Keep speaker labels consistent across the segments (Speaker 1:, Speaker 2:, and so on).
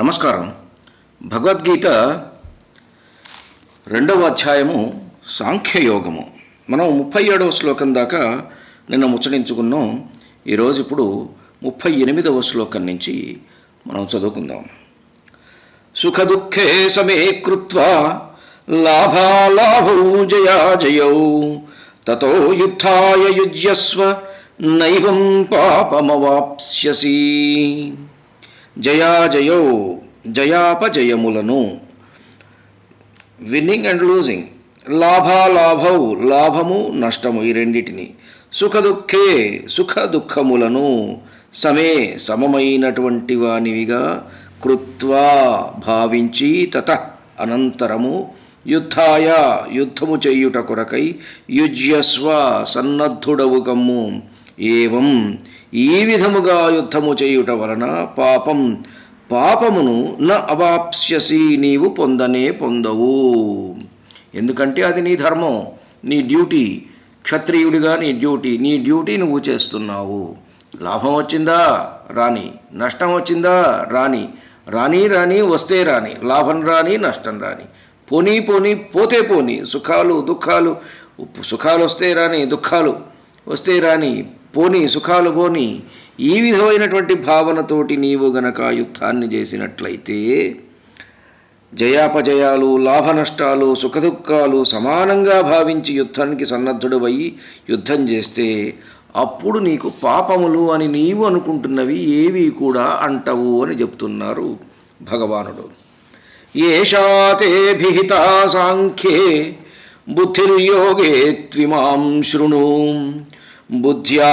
Speaker 1: నమస్కారం. భగవద్గీత రెండవ అధ్యాయము సాంఖ్యయోగము. మనం ముప్పై ఏడవ శ్లోకం దాకా నిన్న ముచ్చటించుకున్నాం. ఈరోజు ఇప్పుడు ముప్పై ఎనిమిదవ శ్లోకం నుంచి మనం చదువుకుందాం. సుఖదుఃఖే సమే కృత్వా లాభాలాభౌ జయాజయౌ తతో యుద్ధాయ యుజ్యస్వ నైవం పాపమవాప్స్యసి. జయాజయౌ జయాపజయములను. Winning and losing. లాభాలాభౌ లాభము నష్టము ఈ రెండిటిని. సుఖదుఖే సుఖ దుఃఖములను సమే సమమైనటువంటి వానివిగా కృత్వా భావించి తత అనంతరము యుద్ధాయ యుద్ధము చేయుట కొరకై యుజ్యస్వ సన్నద్ధుడవు కమ్ము ఏవం ఈ విధముగా యుద్ధము చేయుట వలన పాపం పాపమును న అవాప్స్యసి నీవు పొందనే పొందవు. ఎందుకంటే అది నీ ధర్మం నీ డ్యూటీ క్షత్రియుడిగా నీ డ్యూటీ నీ డ్యూటీ నువ్వు చేస్తున్నావు. లాభం వచ్చిందా? రాని. నష్టం వచ్చిందా? రాని. రాని రాని వస్తే రాని. లాభం రాని నష్టం రాని. పోనీ పోనీ పోతే పోనీ. సుఖాలు దుఃఖాలు సుఖాలు వస్తే రాని దుఃఖాలు వస్తే రాని. పోని సుఖాలు పోని ఈ విధమైనటువంటి భావనతోటి నీవు గనక యుద్ధాన్ని చేసినట్లయితే జయాపజయాలు లాభ నష్టాలు సుఖదుఖాలు సమానంగా భావించి యుద్ధానికి సన్నద్ధుడవై యుద్ధం చేస్తే అప్పుడు నీకు పాపములు అని నీవు అనుకుంటున్నవి ఏవి కూడా అంటవు అని చెప్తున్నారు భగవానుడు. ఏషాతే భిహితా సాంఖ్యే బుద్ధిర్యోగే త్విమాం శృణు. బుద్ధ్యా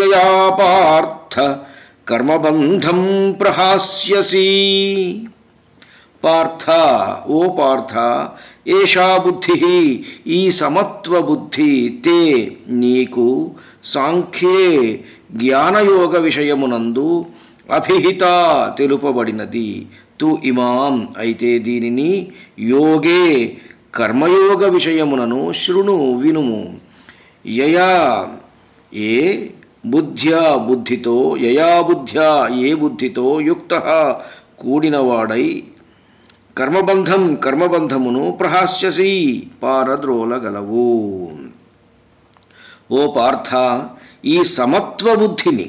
Speaker 1: యయా పార్థ కర్మబంధం ప్రహాస్యసి. పార్థ ఓ పార్థ ఏషా బుద్ధి ఈ సమత్వ బుద్ధి తే నీకు సాంఖ్యే జ్ఞానయోగ విషయమునందు అభిహిత తెలుపబడినది. తు ఇమాం అయితే దీనిని యోగే కర్మయోగ విషయమునను శృణు వినుము. యయా ఏ బుద్ధ్యా బుద్ధితో యయా బుద్ధ్యా ఏ బుద్ధితో యుక్త కూడినవాడై కర్మబంధం కర్మబంధమును ప్రహాస్యసి పారద్రోలగలవు. ఓ పార్థ ఈ సమత్వ బుద్ధిని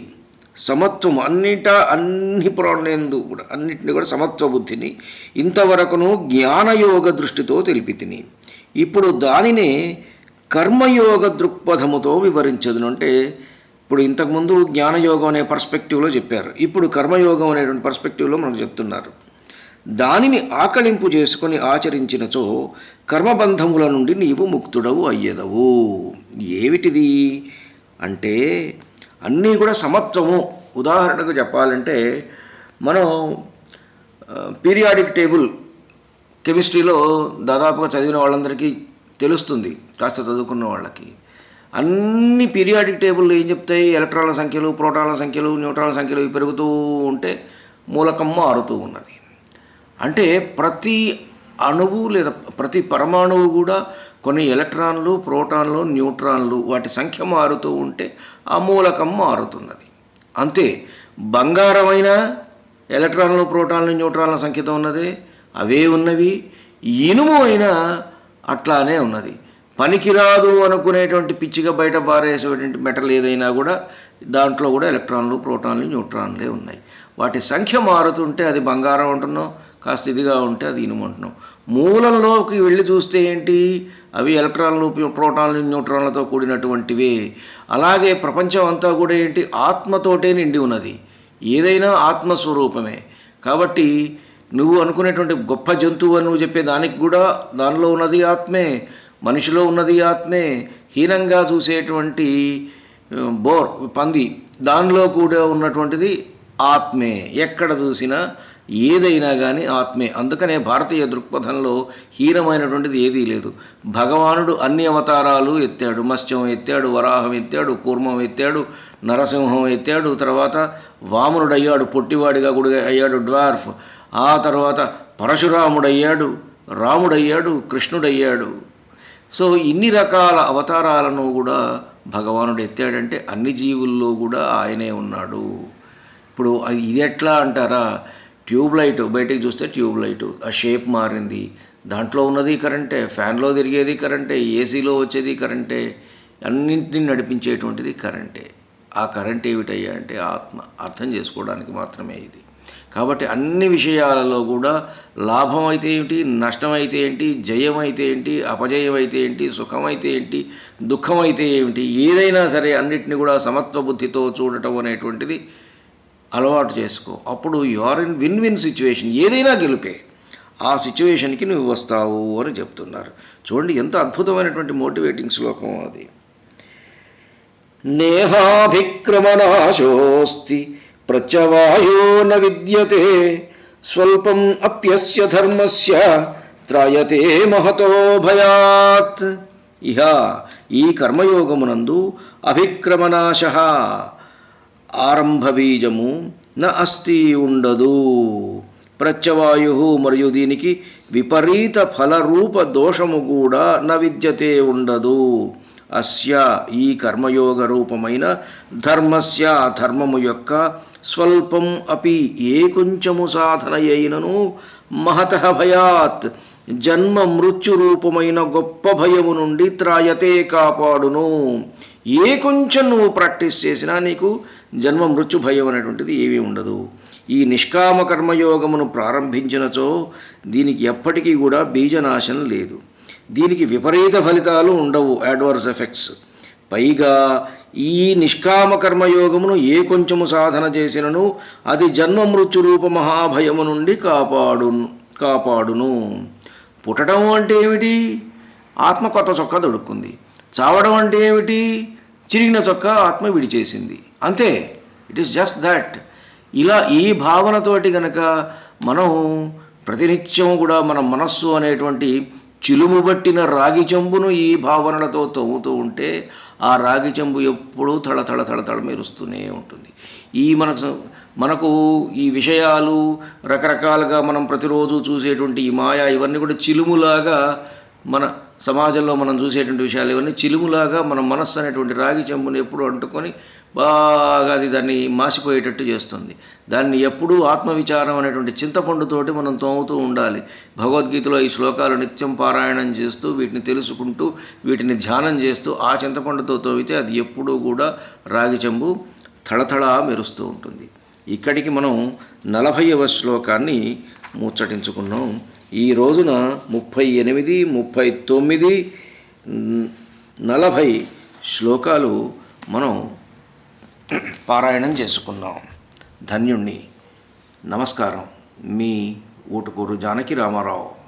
Speaker 1: సమత్వం అన్నిట అన్ని ప్రాణేందు కూడా అన్నిటిని కూడా సమత్వ బుద్ధిని ఇంతవరకును జ్ఞానయోగ దృష్టితో తెలిపితిని. ఇప్పుడు దానినే కర్మయోగ దృక్పథముతో వివరించదును. అంటే ఇప్పుడు ఇంతకుముందు జ్ఞానయోగం అనే పర్స్పెక్టివ్లో చెప్పారు. ఇప్పుడు కర్మయోగం అనేటువంటి పర్స్పెక్టివ్లో మనకు చెప్తున్నారు. దానిని ఆకలింపు చేసుకొని ఆచరించినచో కర్మబంధముల నుండి నీవు ముక్తుడవు అయ్యేదవు. ఏమిటిది? అంటే అన్నీ కూడా సమత్వము. ఉదాహరణకు చెప్పాలంటే మనం పీరియాడిక్ టేబుల్ కెమిస్ట్రీలో దాదాపుగా చదివిన వాళ్ళందరికీ తెలుస్తుంది కాస్త చదువుకున్న వాళ్ళకి. అన్ని పీరియాడిక్ టేబుల్లో ఏం చెప్తాయి? ఎలక్ట్రాన్ల సంఖ్యలు ప్రోటాన్ల సంఖ్యలు న్యూట్రాన్ల సంఖ్యలు ఇవి పెరుగుతూ ఉంటే మూలకం మారుతూ ఉన్నది. అంటే ప్రతి అణువు లేదా ప్రతి పరమాణువు కూడా కొన్ని ఎలక్ట్రాన్లు ప్రోటాన్లు న్యూట్రాన్లు వాటి సంఖ్య మారుతూ ఉంటే ఆ మూలకం మారుతున్నది అంతే బంగారమైన ఎలక్ట్రాన్లు ప్రోటాన్లు న్యూట్రాన్ల సంఖ్యతో ఉన్నది అవే ఉన్నవి ఇనుము అయినా అట్లానే ఉన్నది. పనికిరాదు అనుకునేటువంటి పిచ్చిగా బయట పారేసేటువంటి మెటల్ ఏదైనా కూడా దాంట్లో కూడా ఎలక్ట్రాన్లు ప్రోటాన్లు న్యూట్రాన్లే ఉన్నాయి. వాటి సంఖ్య మారుతుంటే అది బంగారం అంటున్నాం కాస్త ఇదిగా ఉంటే అది ఇనుము అంటున్నాం. మూలంలోకి వెళ్ళి చూస్తే ఏంటి? అవి ఎలక్ట్రాన్లు ప్రోటాన్లు న్యూట్రాన్లతో కూడినటువంటివే. అలాగే ప్రపంచం అంతా కూడా ఏంటి? ఆత్మతోటే నిండి ఉన్నది. ఏదైనా ఆత్మస్వరూపమే. కాబట్టి నువ్వు అనుకునేటువంటి గొప్ప జంతువు అని నువ్వు చెప్పే దానికి కూడా దానిలో ఉన్నది ఆత్మే మనిషిలో ఉన్నది ఆత్మే హీనంగా చూసేటువంటి బోర్ పంది దానిలో కూడా ఉన్నటువంటిది ఆత్మే. ఎక్కడ చూసినా ఏదైనా కానీ ఆత్మే. అందుకనే భారతీయ దృక్పథంలో హీనమైనటువంటిది ఏదీ లేదు. భగవానుడు అన్ని అవతారాలు ఎత్తాడు. మత్స్యం ఎత్తాడు వరాహం ఎత్తాడు కూర్మం ఎత్తాడు నరసింహం ఎత్తాడు తర్వాత వామనుడు అయ్యాడు పొట్టివాడిగా కూడా అయ్యాడు డ్వార్ఫ్. ఆ తర్వాత పరశురాముడయ్యాడు రాముడయ్యాడు కృష్ణుడయ్యాడు. సో ఇన్ని రకాల అవతారాలను కూడా భగవానుడు ఎత్తాడంటే అన్ని జీవుల్లో కూడా ఆయనే ఉన్నాడు. ఇప్పుడు అది ఇది ఎట్లా అంటారా? ట్యూబ్ లైట్ చూస్తే ట్యూబ్ లైట్ ఆ షేప్ మారింది. దాంట్లో ఉన్నది కరెంటే ఫ్యాన్లో తిరిగేది కరెంటే ఏసీలో వచ్చేది కరెంటే అన్నింటినీ నడిపించేటువంటిది కరెంటే. ఆ కరెంట్ ఏమిటయ్యా అంటే ఆత్మ. అర్థం చేసుకోవడానికి మాత్రమే ఇది. కాబట్టి అన్ని విషయాలలో కూడా లాభం అయితే ఏంటి నష్టం అయితే ఏంటి జయం అయితే ఏంటి అపజయం అయితే ఏంటి సుఖం అయితే ఏంటి దుఃఖం అయితే ఏమిటి ఏదైనా సరే అన్నిటిని కూడా సమత్వ బుద్ధితో చూడటం అనేటువంటిది అలవాటు చేసుకో. అప్పుడు you are in win win situation ఏదైనా గెలిపే. ఆ సిచ్యువేషన్కి నువ్వు వస్తావు అని చెప్తున్నారు. చూడండి ఎంత అద్భుతమైనటువంటి మోటివేటింగ్ శ్లోకం అది. నేహాభిక్రమనాశోస్తి ప్రత్యవాయో న విద్యతే స్వల్పం అప్యస్య ధర్మస్య త్రాయతే మహతో భయాత్. ఇహ ఈ కర్మయోగమునందు అభిక్రమనాశ. ఆరంభ బీజము న అస్తి ఉండదు. ప్రత్యవాయు మరియు దీనికి విపరీత ఫలరూప దోషము కూడా న విద్యతే ఉండదు. అస్య ఈ కర్మయోగ రూపమైన ధర్మస్య ధర్మము యొక్క స్వల్పం అపి ఏ కొంచెము సాధన అయినను మహత భయాత్. జన్మ మృత్యు రూపమైన గొప్ప భయము నుండి త్రాయతే కాపాడును. ఏ కొంచెం నువ్వు ప్రాక్టీస్ చేసినా నీకు జన్మ మృత్యు భయం అనేటువంటిది ఏమీ ఉండదు. ఈ నిష్కామ కర్మయోగమును ప్రారంభించినచో దీనికి ఎప్పటికీ కూడా బీజనాశం లేదు. దీనికి విపరీత ఫలితాలు ఉండవు అడ్వర్స్ ఎఫెక్ట్స్ పైగా ఈ నిష్కామ కర్మయోగమును ఏ కొంచెము సాధన చేసినను అది జన్మ మృత్యు రూప మహాభయము నుండి కాపాడు కాపాడును. పుట్టడం అంటే ఏమిటి? ఆత్మ కొత్త చొక్కా దొడుక్కుంది. చావడం అంటే ఏమిటి? చిరిగిన చొక్కా ఆత్మ విడిచేసింది. అంతే. ఇట్ ఈస్ జస్ట్ దట్ ఇలా ఈ భావనతోటి గనక మనం ప్రతినిత్యం కూడా మన మనస్సు అనేటువంటి చిలుము పట్టిన రాగి చెంబును ఈ భావనలతో తవ్వుతూ ఉంటే ఆ రాగి చెంబు ఎప్పుడూ తళ తళ తళ తళ మెరుస్తూనే ఉంటుంది. ఈ మనకు మనకు ఈ విషయాలు రకరకాలుగా మనం ప్రతిరోజు చూసేటువంటి ఈ మాయా ఇవన్నీ కూడా చిలుములాగా మన సమాజంలో మనం చూసేటువంటి విషయాలు ఇవన్నీ చిలుములాగా మన మనస్సు అనేటువంటి రాగి చెంబుని ఎప్పుడు అంటుకొని బాగా అది దాన్ని మాసిపోయేటట్టు చేస్తుంది. దాన్ని ఎప్పుడూ ఆత్మవిచారం అనేటువంటి చింతపండుతోటి మనం తోముతూ ఉండాలి. భగవద్గీతలో ఈ శ్లోకాలు నిత్యం పారాయణం చేస్తూ వీటిని తెలుసుకుంటూ వీటిని ధ్యానం చేస్తూ ఆ చింతపండుతో తోమితే అది ఎప్పుడూ కూడా రాగి చెంబు తళతళ మెరుస్తూ ఉంటుంది. ఇక్కడికి మనం నలభైవ శ్లోకాన్ని ముచ్చటించుకున్నాం. ఈ రోజున ముప్పై ఎనిమిది ముప్పై తొమ్మిది నలభై శ్లోకాలు మనం పారాయణం చేసుకుందాం. ధన్యుణ్ణి. నమస్కారం. మీ ఊటుకూరు జానకి రామారావు.